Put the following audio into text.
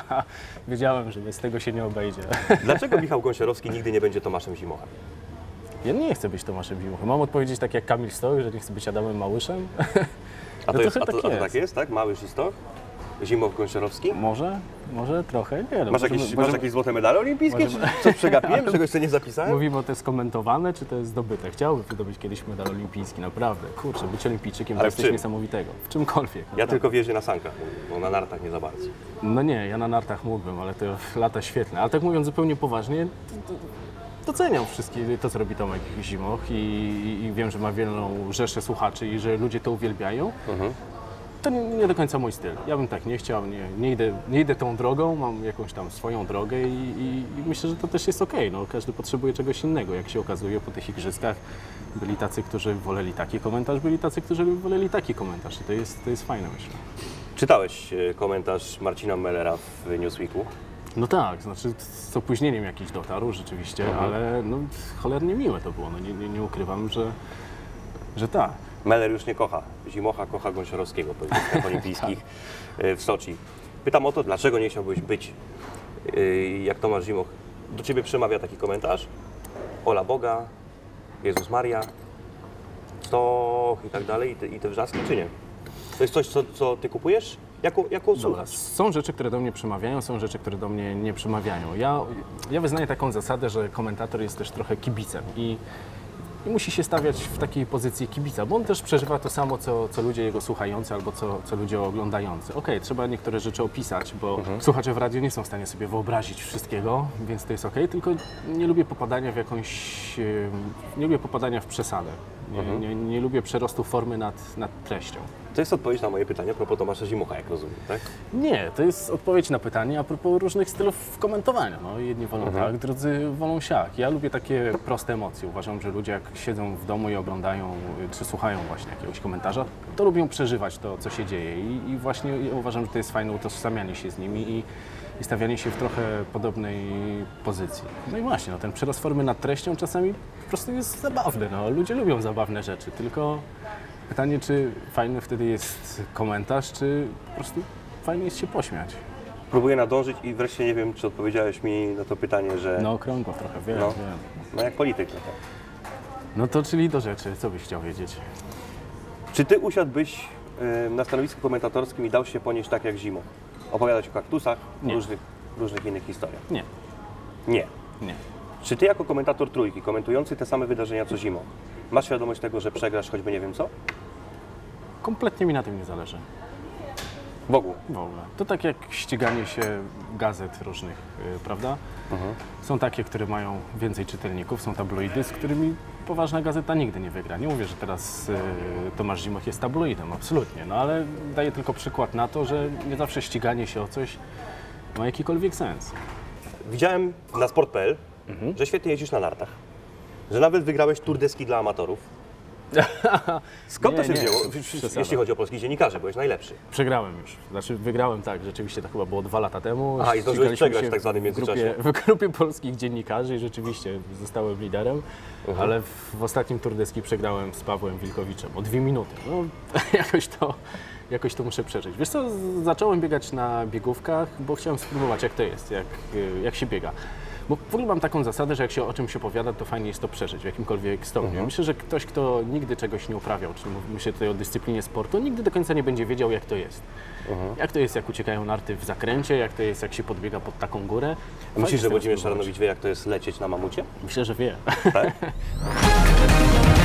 Wiedziałem, że bez tego się nie obejdzie. Dlaczego Michał Gąsiorowski nigdy nie będzie Tomaszem Zimochem? Ja nie chcę być Tomaszem Zimochem. Mam odpowiedzieć tak jak Kamil Stoch, że nie chcę być Adamem Małyszem? A to, No jest, a to, a tak to jest. tak jest, tak? Mały Szystoch? Zimoch Gąsiorowski? Może, może trochę, nie no, Masz możemy- jakieś, masz możemy- jakieś złote medale olimpijskie? możemy- Czy co przegapiłem? Czegoś sobie nie zapisałem? Mówimy to jest komentowane, czy to jest zdobyte. Chciałbym wydobyć kiedyś medal olimpijski, naprawdę. Kurczę, być olimpijczykiem Ale to jest coś niesamowitego. W czymkolwiek. Ja naprawdę. tylko wierzę na sankach, bo na nartach nie za bardzo. No nie, ja na nartach mógłbym, ale to lata świetne. Ale tak mówiąc zupełnie poważnie, to- to doceniam wszystkie to, co robi Tomek Zimoch i, i wiem, że ma wielką rzeszę słuchaczy i że ludzie to uwielbiają. Mhm. To nie, nie do końca mój styl. Ja bym tak nie chciał, nie, nie, idę, nie idę tą drogą, mam jakąś tam swoją drogę i, i, i myślę, że to też jest okej. No, każdy potrzebuje czegoś innego. Jak się okazuje po tych igrzyskach, byli tacy, którzy woleli taki komentarz, byli tacy, którzy woleli taki komentarz i to jest, to jest fajne, myślę. Czytałeś e, komentarz Marcina Mellera w Newsweeku? No tak, znaczy z opóźnieniem jakiś dotarł rzeczywiście, ale no, cholernie miłe to było. No, nie, nie, nie ukrywam, że, że tak. Meller już nie kocha Zimocha, kocha Gąsiorowskiego po Igrzyskach Olimpijskich e, w Soczi. Pytam o to, dlaczego nie chciałbyś być e, jak Tomasz Zimoch. Do Ciebie przemawia taki komentarz? Ola Boga, Jezus Maria, Stoch i tak dalej, i te, i te wrzaski, czy nie? To jest coś, co, co Ty kupujesz jako, jako Dobra, słuchacz? są rzeczy, które do mnie przemawiają, są rzeczy, które do mnie nie przemawiają. Ja, ja wyznaję taką zasadę, że komentator jest też trochę kibicem i, i musi się stawiać w takiej pozycji kibica, bo on też przeżywa to samo, co, co ludzie jego słuchający albo co, co ludzie oglądający. Okej, trzeba niektóre rzeczy opisać, bo słuchacze w radiu nie są w stanie sobie wyobrazić wszystkiego, więc to jest okej, tylko nie lubię popadania w jakąś... nie lubię popadania w przesadę. Nie, nie, nie lubię przerostu formy nad, nad treścią. To jest odpowiedź na moje pytanie a propos Tomasza Zimocha, jak rozumiem, tak? Nie, to jest odpowiedź na pytanie a propos różnych stylów komentowania. No, jedni wolą tak, drudzy wolą siak. Ja lubię takie proste emocje. Uważam, że ludzie jak siedzą w domu i oglądają y, czy słuchają właśnie jakiegoś komentarza, to lubią przeżywać to, co się dzieje. I, i właśnie ja uważam, że to jest fajne utożsamianie się z nimi i, i stawianie się w trochę podobnej pozycji. No i właśnie, no, ten przerost formy nad treścią czasami po prostu jest zabawny. No. Ludzie lubią zabawne rzeczy, tylko pytanie, czy fajny wtedy jest komentarz, czy po prostu fajnie jest się pośmiać. Próbuję nadążyć i wreszcie nie wiem, czy odpowiedziałeś mi na to pytanie, że No okrągło trochę, wiem, No. wiem. no jak polityk trochę. No to czyli do rzeczy, co byś chciał wiedzieć? Czy ty usiadłbyś y, na stanowisku komentatorskim i dał się ponieść tak jak zimą? Opowiadać o kaktusach, Nie. różnych, różnych innych historiach? Nie, Nie. nie. Czy ty jako komentator trójki, komentujący te same wydarzenia co zimą, masz świadomość tego, że przegrasz choćby nie wiem co? Kompletnie mi na tym nie zależy. W ogóle. W ogóle. To tak jak ściganie się gazet różnych, yy, prawda? Są takie, które mają więcej czytelników, są tabloidy, z którymi poważna gazeta nigdy nie wygra. Nie mówię, że teraz yy, Tomasz Zimoch jest tabloidem, absolutnie, no ale daję tylko przykład na to, że nie zawsze ściganie się o coś ma jakikolwiek sens. Widziałem na sport.pl, Mhm. że świetnie jeździsz na nartach. Że nawet wygrałeś Tour deski dla amatorów. Skąd to Nie, się nie, wzięło? przesada. Jeśli chodzi o polskich dziennikarzy, byłeś najlepszy. Przegrałem już. Znaczy wygrałem tak, rzeczywiście to chyba było dwa lata temu. Aha, i zdążyłeś Ścigaliśmy przegrać się w tak zwanym w grupie, międzyczasie. w grupie polskich dziennikarzy i rzeczywiście zostałem liderem, Mhm. ale w, w ostatnim Tour deski przegrałem z Pawłem Wilkowiczem o dwie minuty. No, jakoś to, jakoś to muszę przeżyć. Wiesz co, z- zacząłem biegać na biegówkach, bo chciałem spróbować jak to jest, jak, y, jak się biega. Bo w ogóle mam taką zasadę, że jak się o czymś opowiada, to fajnie jest to przeżyć w jakimkolwiek stopniu. Mhm. Myślę, że ktoś, kto nigdy czegoś nie uprawiał, czyli myślę tutaj o dyscyplinie sportu, nigdy do końca nie będzie wiedział, jak to jest. Mhm. Jak to jest, jak uciekają narty w zakręcie, jak to jest, jak się podbiega pod taką górę. Fajnie Myślisz, że Włodzimierz spróbować. Szaranowicz wie, jak to jest lecieć na mamucie? Myślę, że wie. Tak?